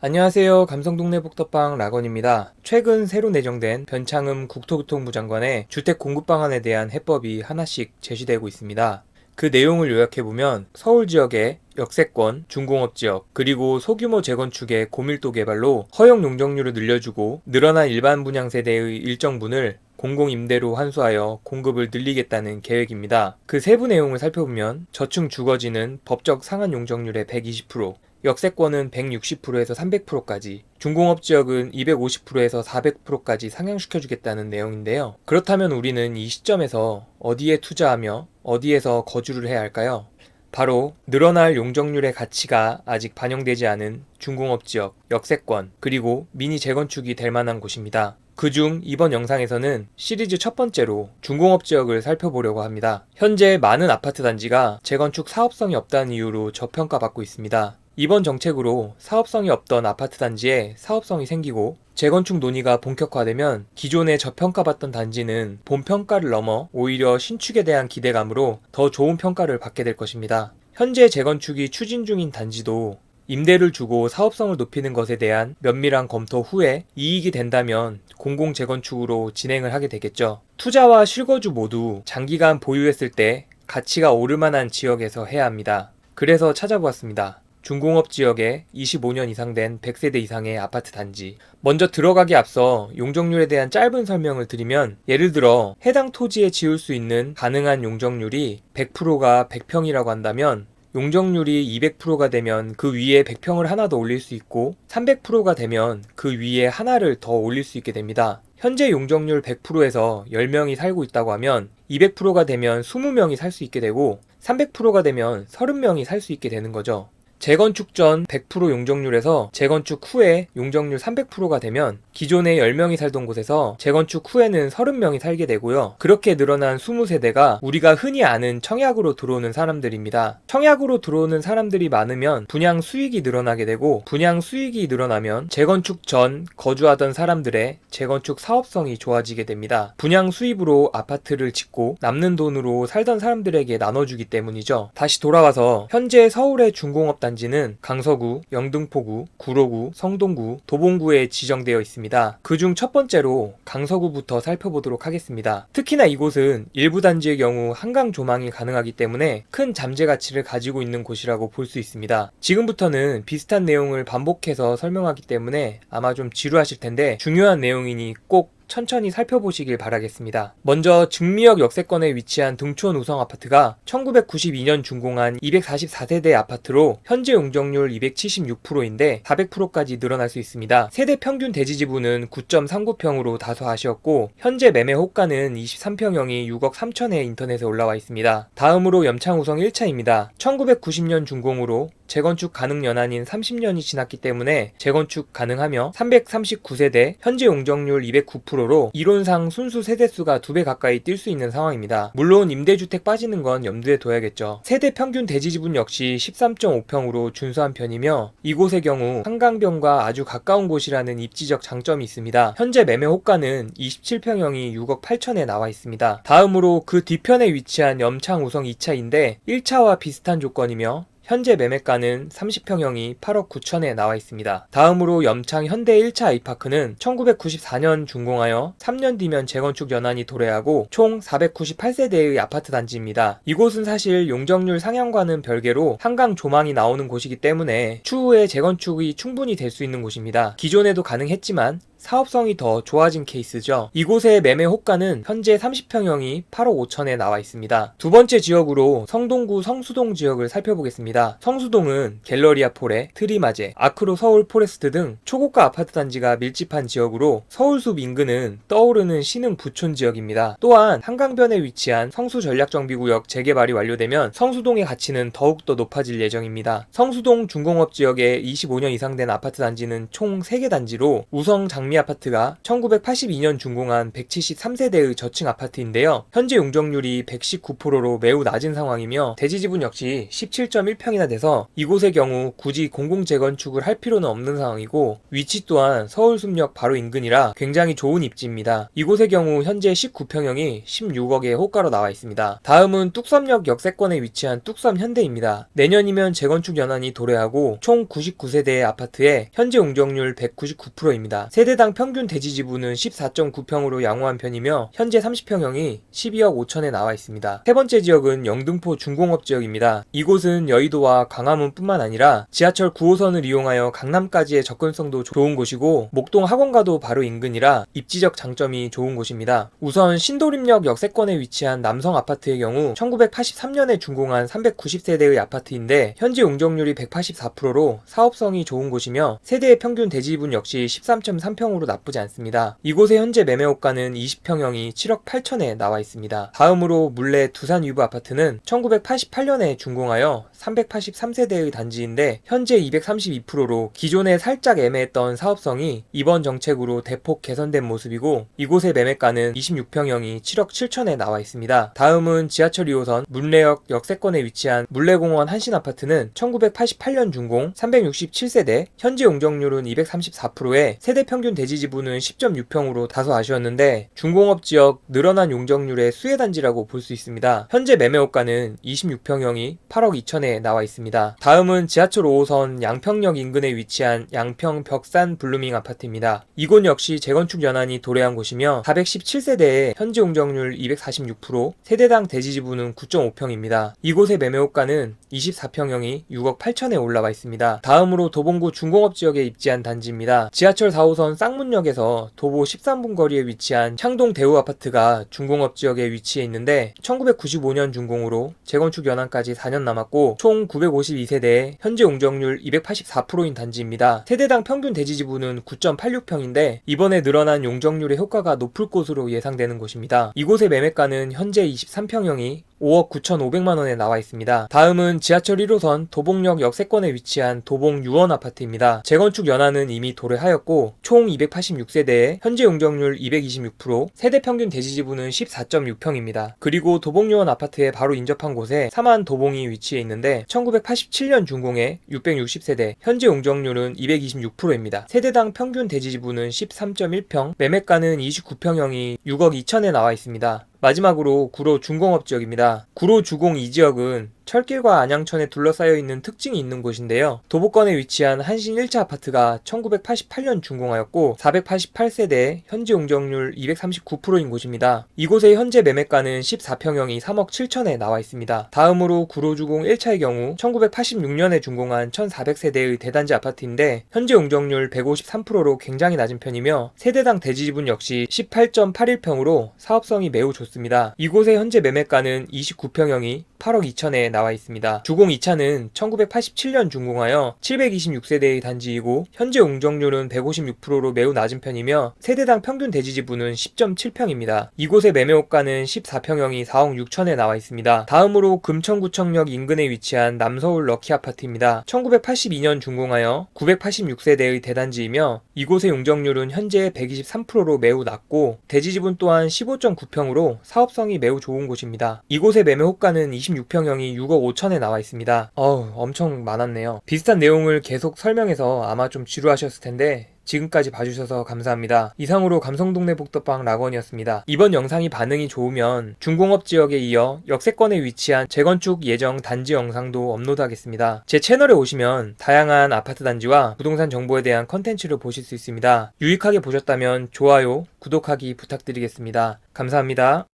안녕하세요. 감성동네 복덕방 라건입니다. 최근 새로 내정된 변창흠 국토교통부 장관의 주택 공급 방안에 대한 해법이 하나씩 제시되고 있습니다. 그 내용을 요약해보면 서울 지역의 역세권, 중공업 지역, 그리고 소규모 재건축의 고밀도 개발로 허용 용적률을 늘려주고 늘어난 일반 분양 세대의 일정분을 공공임대로 환수하여 공급을 늘리겠다는 계획입니다. 그 세부 내용을 살펴보면 저층 주거지는 법적 상한 용적률의 120%, 역세권은 160%에서 300%까지, 중공업 지역은 250%에서 400%까지 상향시켜주겠다는 내용인데요. 그렇다면 우리는 이 시점에서 어디에 투자하며 어디에서 거주를 해야 할까요? 바로 늘어날 용적률의 가치가 아직 반영되지 않은 중공업 지역, 역세권, 그리고 미니 재건축이 될 만한 곳입니다. 그중 이번 영상에서는 시리즈 첫 번째로 중공업 지역을 살펴보려고 합니다. 현재 많은 아파트 단지가 재건축 사업성이 없다는 이유로 저평가받고 있습니다. 이번 정책으로 사업성이 없던 아파트 단지에 사업성이 생기고 재건축 논의가 본격화되면 기존에 저평가받던 단지는 본평가를 넘어 오히려 신축에 대한 기대감으로 더 좋은 평가를 받게 될 것입니다. 현재 재건축이 추진 중인 단지도 임대를 주고 사업성을 높이는 것에 대한 면밀한 검토 후에 이익이 된다면 공공 재건축으로 진행을 하게 되겠죠. 투자와 실거주 모두 장기간 보유했을 때 가치가 오를 만한 지역에서 해야 합니다. 그래서 찾아보았습니다. 중공업 지역에 25년 이상 된 100세대 이상의 아파트 단지. 먼저 들어가기 앞서 용적률에 대한 짧은 설명을 드리면 예를 들어 해당 토지에 지을 수 있는 가능한 용적률이 100%가 100평이라고 한다면 용적률이 200%가 되면 그 위에 100평을 하나 더 올릴 수 있고 300%가 되면 그 위에 하나를 더 올릴 수 있게 됩니다. 현재 용적률 100%에서 10명이 살고 있다고 하면 200%가 되면 20명이 살 수 있게 되고 300%가 되면 30명이 살 수 있게 되는 거죠. 재건축 전 100% 용적률에서 재건축 후에 용적률 300%가 되면 기존에 10명이 살던 곳에서 재건축 후에는 30명이 살게 되고요. 그렇게 늘어난 20세대가 우리가 흔히 아는 청약으로 들어오는 사람들입니다. 청약으로 들어오는 사람들이 많으면 분양 수익이 늘어나게 되고 분양 수익이 늘어나면 재건축 전 거주하던 사람들의 재건축 사업성이 좋아지게 됩니다. 분양 수입으로 아파트를 짓고 남는 돈으로 살던 사람들에게 나눠주기 때문이죠. 다시 돌아와서 현재 서울의 중공업 단 지는 강서구, 영등포구, 구로구, 성동구, 도봉구에 지정되어 있습니다. 그중 첫 번째로 강서구부터 살펴보도록 하겠습니다. 특히나 이곳은 일부 단지의 경우 한강 조망이 가능하기 때문에 큰 잠재 가치를 가지고 있는 곳이라고 볼 수 있습니다. 지금부터는 비슷한 내용을 반복해서 설명하기 때문에 아마 좀 지루하실 텐데 중요한 내용이니 꼭 천천히 살펴보시길 바라겠습니다. 먼저 증미역 역세권에 위치한 등촌 우성 아파트가 1992년 준공한 244세대 아파트로 현재 용적률 276%인데 400%까지 늘어날 수 있습니다. 세대 평균 대지 지분은 9.39평으로 다소 아쉬웠고 현재 매매 호가는 23평형이 6억 3천에 인터넷에 올라와 있습니다. 다음으로 염창 우성 1차입니다. 1990년 준공으로 재건축 가능 연한인 30년이 지났기 때문에 재건축 가능하며 339세대, 현재 용적률 209%로 이론상 순수 세대수가 2배 가까이 뛸 수 있는 상황입니다. 물론 임대주택 빠지는 건 염두에 둬야겠죠. 세대 평균 대지 지분 역시 13.5평으로 준수한 편이며 이곳의 경우 한강변과 아주 가까운 곳이라는 입지적 장점이 있습니다. 현재 매매 호가는 27평형이 6억 8천에 나와 있습니다. 다음으로 그 뒤편에 위치한 염창 우성 2차인데 1차와 비슷한 조건이며 현재 매매가는 30평형이 8억 9천에 나와 있습니다. 다음으로 염창 현대 1차 아이파크는 1994년 준공하여 3년 뒤면 재건축 연한이 도래하고 총 498세대의 아파트 단지입니다. 이곳은 사실 용적률 상향과는 별개로 한강 조망이 나오는 곳이기 때문에 추후에 재건축이 충분히 될 수 있는 곳입니다. 기존에도 가능했지만 사업성이 더 좋아진 케이스죠. 이곳의 매매 호가는 현재 30평형이 8억 5천에 나와 있습니다. 두 번째 지역으로 성동구 성수동 지역을 살펴보겠습니다. 성수동은 갤러리아 폴레, 트리마제, 아크로 서울 포레스트 등 초고가 아파트 단지가 밀집한 지역으로 서울숲 인근은 떠오르는 신흥 부촌 지역입니다. 또한 한강변에 위치한 성수 전략정비구역 재개발이 완료되면 성수동의 가치는 더욱더 높아질 예정입니다. 성수동 중공업 지역에 25년 이상 된 아파트 단지는 총 3개 단지로 우성 장 장미 아파트가 1982년 준공한 173세대의 저층 아파트인데요. 현재 용적률이 119%로 매우 낮은 상황이며 대지 지분 역시 17.1평이나 돼서 이곳의 경우 굳이 공공 재건축을 할 필요는 없는 상황이고 위치 또한 서울 숲역 바로 인근이라 굉장히 좋은 입지입니다. 이곳의 경우 현재 19평형이 16억의 호가로 나와 있습니다. 다음은 뚝섬역 역세권에 위치한 뚝섬 현대입니다. 내년이면 재건축 연한이 도래하고 총 99세대의 아파트에 현재 용적률 199%입니다. 세대당 평균 대지 지분은 14.9평으로 양호한 편이며 현재 30평형이 12억 5천에 나와 있습니다. 세 번째 지역은 영등포 중공업 지역입니다. 이곳은 여의도와 광화문뿐만 아니라 지하철 9호선을 이용하여 강남까지의 접근성도 좋은 곳이고 목동 학원가도 바로 인근이라 입지적 장점이 좋은 곳입니다. 우선 신도림역 역세권에 위치한 남성 아파트의 경우 1983년에 준공한 390세대의 아파트인데 현재 용적률이 184%로 사업성이 좋은 곳이며 세대의 평균 대지분 역시 13.3평 으로 나쁘지 않습니다. 이곳의 현재 매매 호가는 20평형이 7억 8천에 나와 있습니다. 다음으로 물레 두산 위브 아파트는 1988년에 준공하여 383세대의 단지인데 현재 232%로 기존에 살짝 애매했던 사업성이 이번 정책으로 대폭 개선된 모습이고 이곳의 매매가는 26평형이 7억 7천에 나와 있습니다. 다음은 지하철 2호선 물레역 역세권에 위치한 물레공원 한신 아파트는 1988년 준공 367세대 현재 용적률은 234%에 세대 평균 대지 지분은 10.6평으로 다소 아쉬웠는데 중공업 지역 늘어난 용적률의 수혜 단지라고 볼 수 있습니다. 현재 매매 호가는 26평형이 8억 2천에 나와 있습니다. 다음은 지하철 5호선 양평역 인근에 위치한 양평 벽산 블루밍 아파트입니다. 이곳 역시 재건축 연한이 도래한 곳이며 417세대에 현재 용적률 246%, 세대당 대지 지분은 9.5평입니다. 이곳의 매매 호가는 24평형이 6억 8천에 올라와 있습니다. 다음으로 도봉구 중공업 지역에 입지한 단지입니다. 지하철 4호선 쌍 문역에서 도보 13분 거리에 위치한 향동 대우 아파트가 중공업 지역에 위치해 있는데 1995년 준공으로 재건축 연한까지 4년 남았고 총 952세대에 현재 용적률 284%인 단지입니다. 세대당 평균 대지 지분은 9.86평인데 이번에 늘어난 용적률의 효과가 높을 곳으로 예상되는 곳입니다. 이곳의 매매가는 현재 23평형이 5억 9,500만 원에 나와 있습니다. 다음은 지하철 1호선 도봉역 역세권에 위치한 도봉 유원 아파트입니다. 재건축 연한은 이미 도래하였고 총 286세대에 현재 용적률 226%, 세대 평균 대지 지분은 14.6평입니다. 그리고 도봉 유원 아파트에 바로 인접한 곳에 사만 도봉이 위치해 있는데 1987년 준공에 660세대, 현재 용적률은 226%입니다. 세대당 평균 대지 지분은 13.1평, 매매가는 29평형이 6억 2천에 나와 있습니다. 마지막으로 구로 중공업 지역입니다. 구로 주공 이 지역은 철길과 안양천에 둘러싸여 있는 특징이 있는 곳인데요. 도보권에 위치한 한신 1차 아파트가 1988년 준공하였고 488세대 현재 용적률 239%인 곳입니다. 이곳의 현재 매매가는 14평형이 3억 7천에 나와 있습니다. 다음으로 구로주공 1차의 경우 1986년에 준공한 1400세대의 대단지 아파트인데 현재 용적률 153%로 굉장히 낮은 편이며 세대당 대지지분 역시 18.81평으로 사업성이 매우 좋습니다. 이곳의 현재 매매가는 29평형이 8억 2천에 나와 있습니다. 주공 2차는 1987년 준공하여 726세대의 단지이고 현재 용적률은 156%로 매우 낮은 편이며 세대당 평균 대지 지분은 10.7평입니다. 이곳의 매매 호가는 14평형이 4억 6천에 나와 있습니다. 다음으로 금천구청역 인근에 위치한 남서울 럭키 아파트입니다. 1982년 준공하여 986세대의 대단지이며 이곳의 용적률은 현재 123%로 매우 낮고 대지 지분 또한 15.9평으로 사업성이 매우 좋은 곳입니다. 이곳의 매매 호가는 26평형이 6억 5천에 나와 있습니다. 어우, 엄청 많았네요. 비슷한 내용을 계속 설명해서 아마 좀 지루하셨을 텐데 지금까지 봐주셔서 감사합니다. 이상으로 감성동네 복덕방 락원이었습니다. 이번 영상이 반응이 좋으면 중공업 지역에 이어 역세권에 위치한 재건축 예정 단지 영상도 업로드하겠습니다. 제 채널에 오시면 다양한 아파트 단지와 부동산 정보에 대한 컨텐츠를 보실 수 있습니다. 유익하게 보셨다면 좋아요, 구독하기 부탁드리겠습니다. 감사합니다.